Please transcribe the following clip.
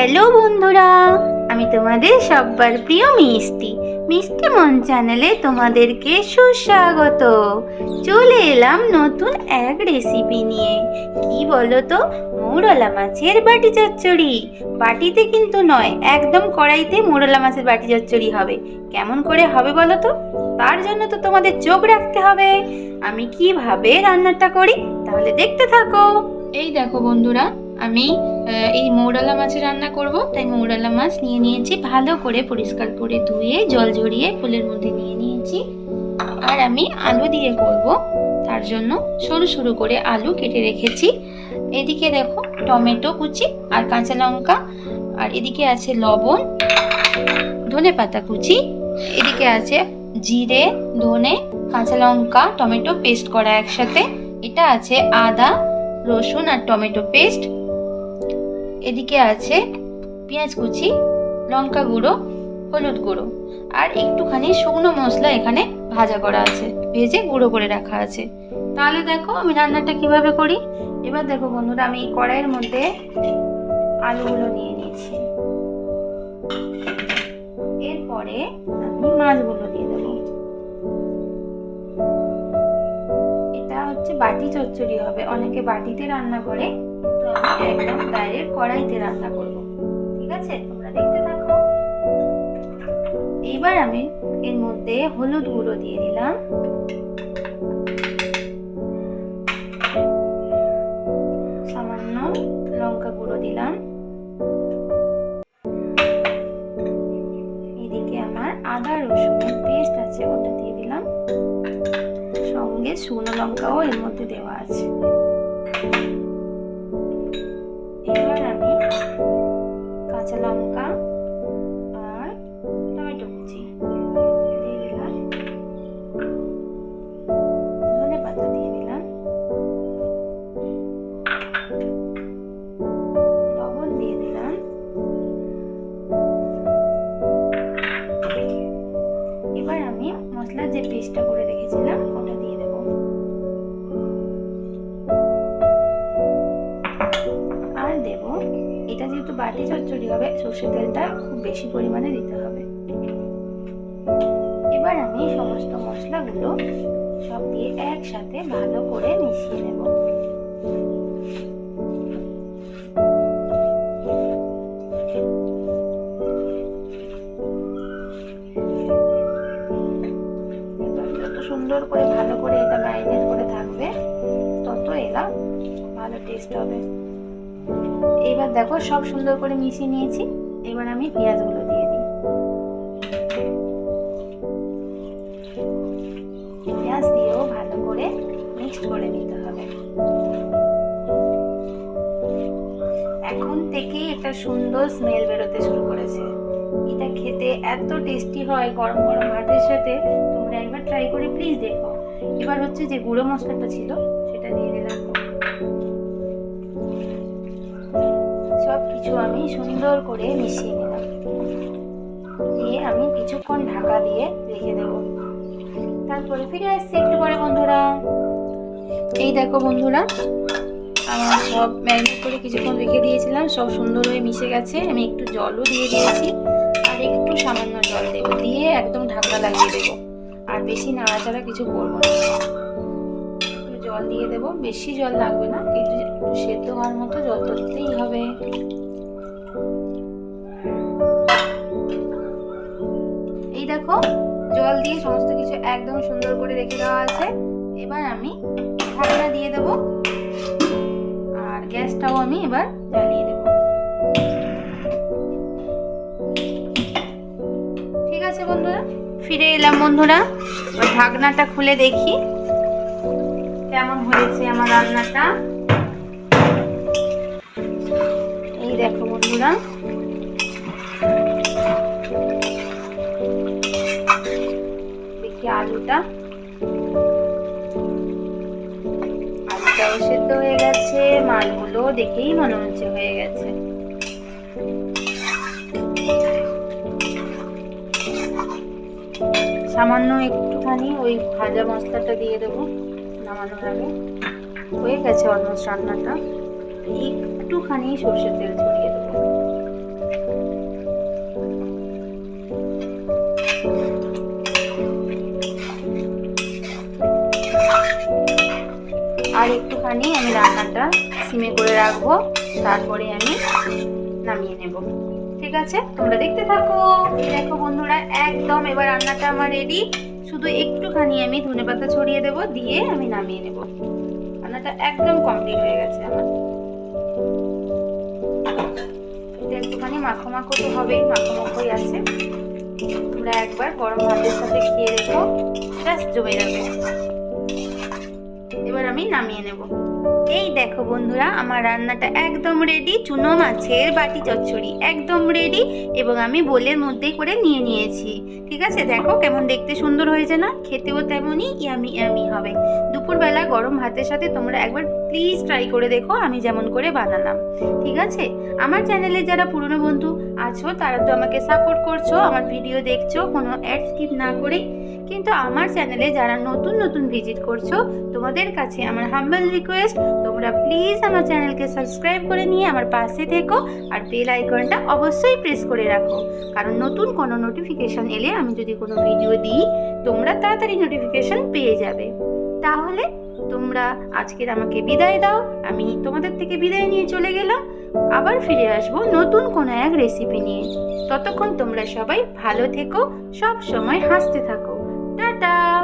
Hello বন্ধুরা, আমি তোমাদের সব্বার প্রিয় মিষ্টি। মিষ্টি মন চ্যানেলে তোমাদেরকে সুস্বাগত। চলে এলাম নতুন এক রেসিপি নিয়ে। কি বলো তো মোরলা মাছের বাটি চচ্চড়ি। বাটিতে কিন্তু নয়, একদম কড়াইতে মোরলা মাছের বাটি চচ্চড়ি হবে। কেমন করে হবে বলো তো তার জন্য তো তোমাদের চোখ রাখতে হবে। আমি কীভাবে রান্নাটা করি তাহলে দেখতে থাকো। এই দেখো বন্ধুরা, আমি এই মৌরালা মাছের রান্না করব। তাই মৌরালা মাছ নিয়ে নিয়েছি, ভালো করে পরিষ্কার করে ধুয়ে, জল ঝরিয়ে ফুলের মধ্যে নিয়ে নিয়েছি। আর আমি আলু দিয়ে করব। তার জন্য সরু সরু করে আলু কেটে রেখেছি। এদিকে দেখো টমেটো কুচি আর কাঁচা লঙ্কা, আর এদিকে আছে লবণ, ধনে পাতা কুচি, এদিকে আছে জিরে, ধনে, কাঁচা লঙ্কা, টমেটো পেস্ট করা একসাথে। এটা আছে আদা, রসুন আর টমেটো পেস্ট। এদিকে আছে পেঁয়াজ কুচি, লঙ্কা গুঁড়ো, হলুদ গুঁড়ো আর একটুখানি শুকনো মশলা এখানে ভাজা করা আছে, ভেজে গুঁড়ো করে রাখা আছে। তাহলে দেখো আমি রান্নাটা কীভাবে করি? এবার দেখো বন্ধুরা, আমি কড়াইয়ের মধ্যে আলুগুলো নিয়ে নিয়েছি। এরপরে আমি মাছগুলো দিয়ে দেবো। হচ্ছে বাটি চচ্চড়ি হবে। অনেকে বাটিতে রান্না করে, তো আমি একদম ডাইরেক্ট কড়াইতে রান্না করব। ঠিক আছে? তোমরা দেখতে থাকো। এইবার আমি এর মধ্যে হলুদ গুঁড়ো দিয়ে দিলাম। সঙ্গে শুকনো লঙ্কাও এর মধ্যে দেওয়া আছে। এবার আমি কাঁচা লঙ্কা আর টমেটো দিয়ে দিলাম। দিয়ে লবণ দিয়ে দিলাম। এবার আমি মশলার যে পেস্টটা করে এটা যেহেতু বাটি চচ্চড়ি হবে, সর্ষের তেলটা খুব বেশি পরিমাণে দিতে হবে। এবার আমি সমস্ত মশলাগুলো সব দিয়ে একসাথে ভালো করে মিশিয়ে নেব। সুন্দর করে, ভালো করে এটা ম্যারিনেট করে থাকবে, তত এরা ভালো টেস্ট হবে। এবার দেখো সব সুন্দর করে মিশিয়ে নিয়েছি। এবার আমি পেঁয়াজগুলো দিয়ে দিই। পেঁয়াজ দিয়েও ভালো করে মিক্সড করে নিতে হবে। এখন থেকেই একটা সুন্দর স্মেল বেরোতে শুরু করেছে। এটা খেতে এত টেস্টি হয় গরম গরম ভাতের সাথে। তোমরা একবার ট্রাই করে প্লিজ দেখো। এবার হচ্ছে যে গুঁড়ো মশলাটা ছিল, সেটা দিয়ে দিলাম। সব কিছু আমি সুন্দর করে মিশিয়ে নিলাম। দিয়ে আমি কিছুক্ষণ ঢাকা দিয়ে রেখে দেবো। তারপরে ফিরে আসছি একটু পরে, বন্ধুরা। এই দেখো, বন্ধুরা, আমার সব ম্যারিনেট করে কিছুক্ষণ রেখে দিয়েছিলাম। সব সুন্দর হয়ে মিশে গেছে। আমি একটু জলও দিয়ে দিয়েছি আর একটু সামান্য জল দেবো। দিয়ে একদম ঢাকা লাগিয়ে দেবো। আর বেশি নাড়াচাড়া কিছু করব না। জল দিয়ে দেবো। বেশি জল লাগবে না কিন্তু সেদ্ধ হওয়ার মতো জল তো দিতেই হবে। এই দেখো, জল দিয়ে সমস্ত কিছু একদম সুন্দর করে রেখে দেওয়া আছে। এবার আমি ঢাকনা দিয়ে দেব, আর গ্যাসটাও আমি এবার জ্বালিয়ে দেব। ঠিক আছে বন্ধুরা, ফিরে এলাম বন্ধুরা ঢাকনাটা খুলে দেখি। কেমন হয়েছে আমার রান্নাটা? এই দেখো বন্ধুরা। দেখি আলুটা। আলুটাও সেদ্ধ হয়ে গেছে মালগুলো দেখেই মনে হচ্ছে হয়ে গেছে। সামান্য একটুখানি ওই ভাজা মশলাটা দিয়ে দেবো। নামানোর হয়ে গেছে অলমোস্ট রান্নাটা। একটুখানি সর্ষের তেল ছড়িয়ে দেবো। আর একটুখানি আমি রান্নাটা সিমে করে রাখব। তারপরে আমি নামিয়ে নেব। ঠিক আছে? তোমরা দেখতে থাকো। দেখো বন্ধুরা, একদম এবার রান্নাটা আমার রেডি শুধু একটুখানি আমি ধনে পাতা ছড়িয়ে দেব, দিয়ে আমি নামিয়ে নেব। রান্নাটা একদম কমপ্লিট হয়ে গেছে আমার। এটা একটুখানি মাখো মাখো তো হবেই মাখো মাখোই আছে। তোমরা একবার গরম ভাতের সাথে খেয়ে দেখো। ব্যাস, জমে যাবে। নামিয়ে নেব। এই দেখো বন্ধুরা, আমার রান্নাটা একদম রেডি চুনো মাছের বাটি চচ্চড়ি একদম রেডি এবং আমি বোলের মধ্যেই করে নিয়ে নিয়েছি। ঠিক আছে? দেখো কেমন দেখতে সুন্দর হয়েছে না? খেতেও তেমনই ইয়ামি ইয়ামি হবে। দুপুরবেলা গরম ভাতের সাথে তোমরা একবার প্লিজ ট্রাই করে দেখো, আমি যেমন করে বানালাম। ঠিক আছে? আমার চ্যানেলে যারা পুরনো বন্ধু আছো, তারা তো আমাকে সাপোর্ট করছ, আমার ভিডিও দেখছ, কোনো অ্যাড স্কিপ না করেই কিন্তু আমার চ্যানেলে যারা নতুন নতুন ভিজিট করছ, তোমাদের কাছে আমার হাম্বল রিকোয়েস্ট তোমরা প্লিজ আমার চ্যানেলকে সাবস্ক্রাইব করে নিয়ে আমার পাশে থেকো আর বেল আইকনটা অবশ্যই প্রেস করে রাখো। কারণ নতুন কোনো নোটিফিকেশন এলে আমি যদি কোনো ভিডিও দিই, তোমরা তাড়াতাড়ি নোটিফিকেশন পেয়ে যাবে। তাহলে তোমরা আজকের আমাকে বিদায় দাও, আমি তোমাদের থেকে বিদায় নিয়ে চলে গেলাম, আবার ফিরে আসব নতুন কোনো এক রেসিপি নিয়ে। ততক্ষণ তোমরা সবাই ভালো থেকো, সব সময় হাসতে থাকো। 감사합니다.